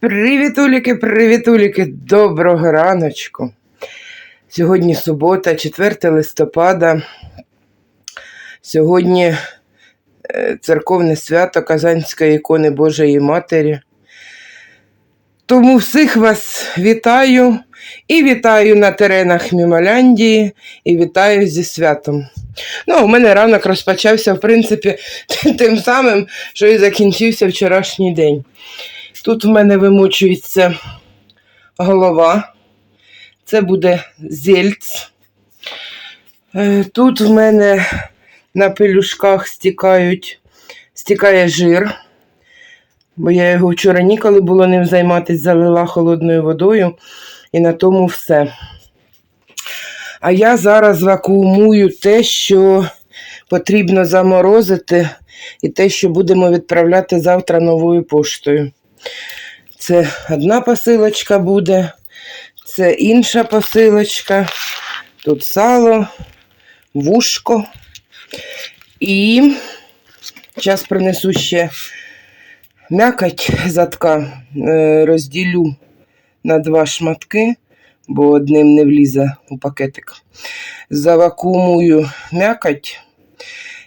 Привітуліки, привітуліки, доброго раночку. Сьогодні субота, 4 листопада. Сьогодні е, церковне свято Казанської ікони Божої Матері. Тому всіх вас вітаю і вітаю на теренах Мімоляндії, і вітаю зі святом. Ну, у мене ранок розпочався, в принципі, тим самим, що і закінчився вчорашній день. Тут в мене вимочується голова. Це буде зельц. Е, Тут в мене на пелюшках стікають, стікає жир. Бо я його вчора ніколи було ним займатися, залила холодною водою і на тому все. А я зараз вакуумую те, що потрібно заморозити, і те, що будемо відправляти завтра новою поштою. Це одна посилочка буде, це інша посилочка. Тут сало, вушко. І зараз принесу ще м'якоть задка, е, розділю на два шматки, бо одним не влізе у пакетик. Завакуумую м'якоть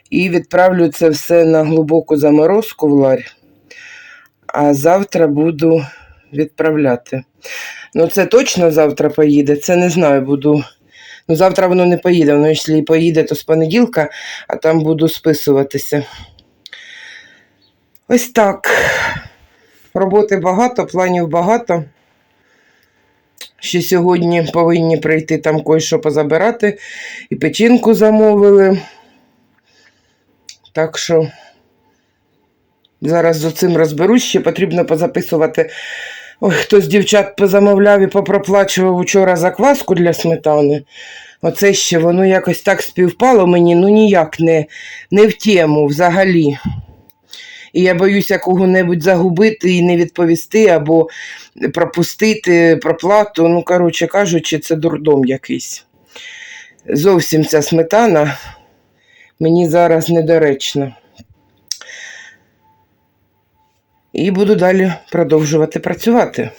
і відправлю це все на глибоку заморозку в ларь а завтра буду відправляти. Ну, це точно завтра поїде, це не знаю, буду. Ну, завтра воно не поїде, воно, якщо і поїде, то з понеділка, а там буду списуватися. Ось так. Роботи багато, планів багато. Ще сьогодні повинні прийти там кое-що позабирати. І печінку замовили. Так що. Зараз з цим розберусь, ще потрібно позаписувати. Ой, хтось дівчат позамовляв і попроплачував учора закваску для сметани. Оце ще воно якось так співпало мені, ну ніяк не, не в тему взагалі. І я боюся кого-небудь загубити і не відповісти, або пропустити проплату. Ну, коротше кажучи, це дурдом якийсь. Зовсім ця сметана мені зараз недоречна. і буду далі продовжувати працювати.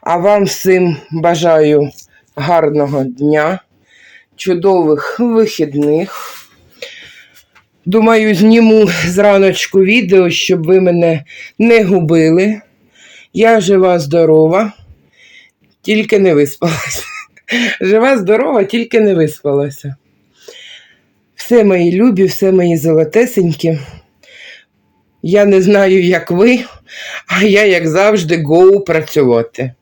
А вам всім бажаю гарного дня, чудових вихідних. Думаю, зніму зраночку відео, щоб ви мене не губили. Я жива, здорова, тільки не виспалася. Жива, здорова, тільки не виспалася. Все мої любі, все мої золотесенькі. Я не знаю, як ви, а я, як завжди, гоу працювати.